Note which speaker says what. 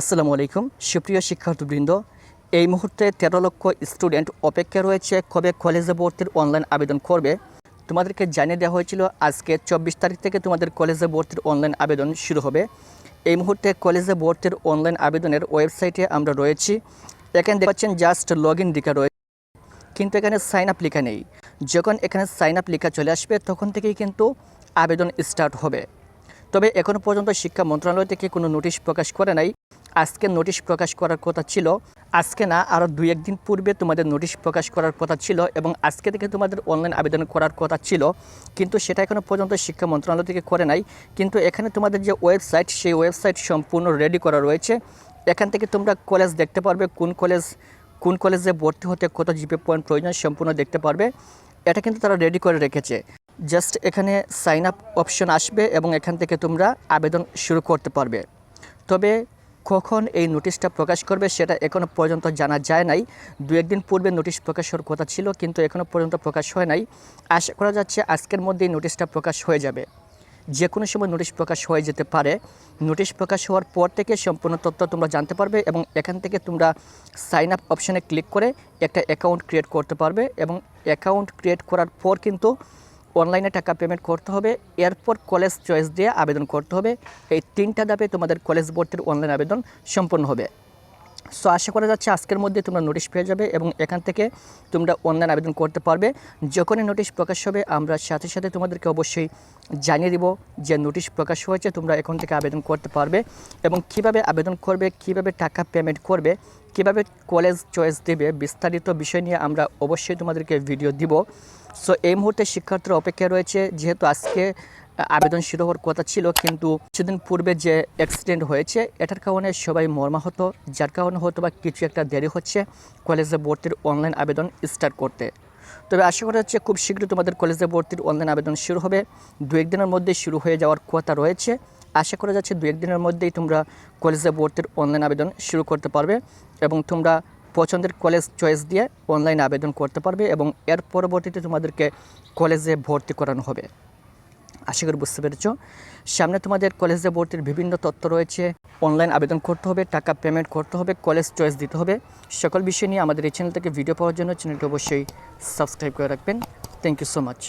Speaker 1: আসসালামু আলাইকুম। সুপ্রিয় শিক্ষার্থীবৃন্দ, এই মুহূর্তে তেরো লক্ষ স্টুডেন্ট অপেক্ষা রয়েছে কবে কলেজে ভর্তির অনলাইন আবেদন করবে। তোমাদেরকে জানিয়ে দেওয়া হয়েছিল, আজকে চব্বিশ তারিখ থেকে তোমাদের কলেজে ভর্তির অনলাইন আবেদন শুরু হবে। এই মুহূর্তে কলেজে ভর্তির অনলাইন আবেদনের ওয়েবসাইটে আমরা রয়েছি। এখানে দেখতে পাচ্ছেন, জাস্ট লগ ইন লেখা রয়েছে কিন্তু এখানে সাইন আপ লেখা নেই। যখন এখানে সাইন আপ লেখা চলে আসবে, তখন থেকেই কিন্তু আবেদন স্টার্ট হবে। তবে এখনও পর্যন্ত শিক্ষা মন্ত্রণালয় থেকে কোনো নোটিশ প্রকাশ করে নাই। আজকে নোটিশ প্রকাশ করার কথা ছিল। আজকে না আরও দুই একদিন পূর্বে তোমাদের নোটিশ প্রকাশ করার কথা ছিল এবং আজকে থেকে তোমাদের অনলাইন আবেদন করার কথা ছিল। কিন্তু সেটা এখনও পর্যন্ত শিক্ষা মন্ত্রণালয় থেকে করে নাই। কিন্তু এখানে তোমাদের যে ওয়েবসাইট সেই ওয়েবসাইট সম্পূর্ণ রেডি করা রয়েছে। এখান থেকে তোমরা কলেজ দেখতে পারবে, কোন কলেজ কোন কলেজে ভর্তি হতে কত জিপে পয়েন্ট প্রয়োজন সম্পূর্ণ দেখতে পারবে। এটা কিন্তু তারা রেডি করে রেখেছে। জাস্ট এখানে সাইন আপ অপশন আসবে এবং এখান থেকে তোমরা আবেদন শুরু করতে পারবে। তবে কখন এই নোটিশটা প্রকাশ করবে সেটা এখনও পর্যন্ত জানা যায় নাই। দু একদিন পূর্বে নোটিশ প্রকাশ হওয়ার কথা ছিল কিন্তু এখনও পর্যন্ত প্রকাশ হয় নাই। আশা করা যাচ্ছে আজকের মধ্যেই নোটিশটা প্রকাশ হয়ে যাবে। যে কোনো সময় নোটিশ প্রকাশ হয়ে যেতে পারে। নোটিশ প্রকাশ হওয়ার পর থেকে সম্পূর্ণ তথ্য তোমরা জানতে পারবে এবং এখান থেকে তোমরা সাইন আপ অপশানে ক্লিক করে একটা অ্যাকাউন্ট ক্রিয়েট করতে পারবে এবং অ্যাকাউন্ট ক্রিয়েট করার পর কিন্তু অনলাইনে টাকা পেমেন্ট করতে হবে এরপর কলেজ চয়েস দিয়ে আবেদন করতে হবে। এই তিনটা ধাপে তোমাদের কলেজ ভর্তির অনলাইন আবেদন সম্পন্ন হবে। সো আশা করা যাচ্ছে আজকের মধ্যে তোমরা নোটিশ পেয়ে যাবে এবং এখান থেকে তোমরা অনলাইন আবেদন করতে পারবে। যখনই নোটিশ প্রকাশ হবে, আমরা সাথে সাথে তোমাদেরকে অবশ্যই জানিয়ে দিব যে নোটিশ প্রকাশ হয়েছে, তোমরা এখন থেকে আবেদন করতে পারবে এবং কীভাবে আবেদন করবে, কীভাবে টাকা পেমেন্ট করবে, কীভাবে কলেজ চয়েস দেবে, বিস্তারিত বিষয় নিয়ে আমরা অবশ্যই তোমাদেরকে ভিডিও দিব। সো এই মুহূর্তে শিক্ষার্থীরা অপেক্ষায় রয়েছে, যেহেতু আজকে আবেদন শুরু হওয়ার কথা ছিল, কিন্তু কিছুদিন পূর্বে যে অ্যাক্সিডেন্ট হয়েছে, এটার কারণে সবাই মর্মাহত, যার কারণে হয়তো বা কিছু একটা দেরি হচ্ছে কলেজে ভর্তির অনলাইন আবেদন স্টার্ট করতে। তবে আশা করা যাচ্ছে খুব শীঘ্রই তোমাদের কলেজে ভর্তির অনলাইন আবেদন শুরু হবে। দু একদিনের মধ্যে শুরু হয়ে যাওয়ার কথা রয়েছে। আশা করা যাচ্ছে দু একদিনের মধ্যেই তোমরা কলেজে ভর্তির অনলাইন আবেদন শুরু করতে পারবে এবং তোমরা পছন্দের কলেজ চয়েস দিয়ে অনলাইন আবেদন করতে পারবে এবং এর পরবর্তীতে তোমাদেরকে কলেজে ভর্তি করানো হবে। আশা করি বুঝতে পেরেছ। সামনে তোমাদের কলেজে ভর্তির বিভিন্ন তথ্য রয়েছে। অনলাইন আবেদন করতে হবে, টাকা পেমেন্ট করতে হবে কলেজ চয়েস দিতে হবে। সকল বিষয় নিয়ে আমাদের এই চ্যানেল থেকে ভিডিও পাওয়ার জন্য চ্যানেলটি অবশ্যই সাবস্ক্রাইব করে রাখবেন। Thank you so much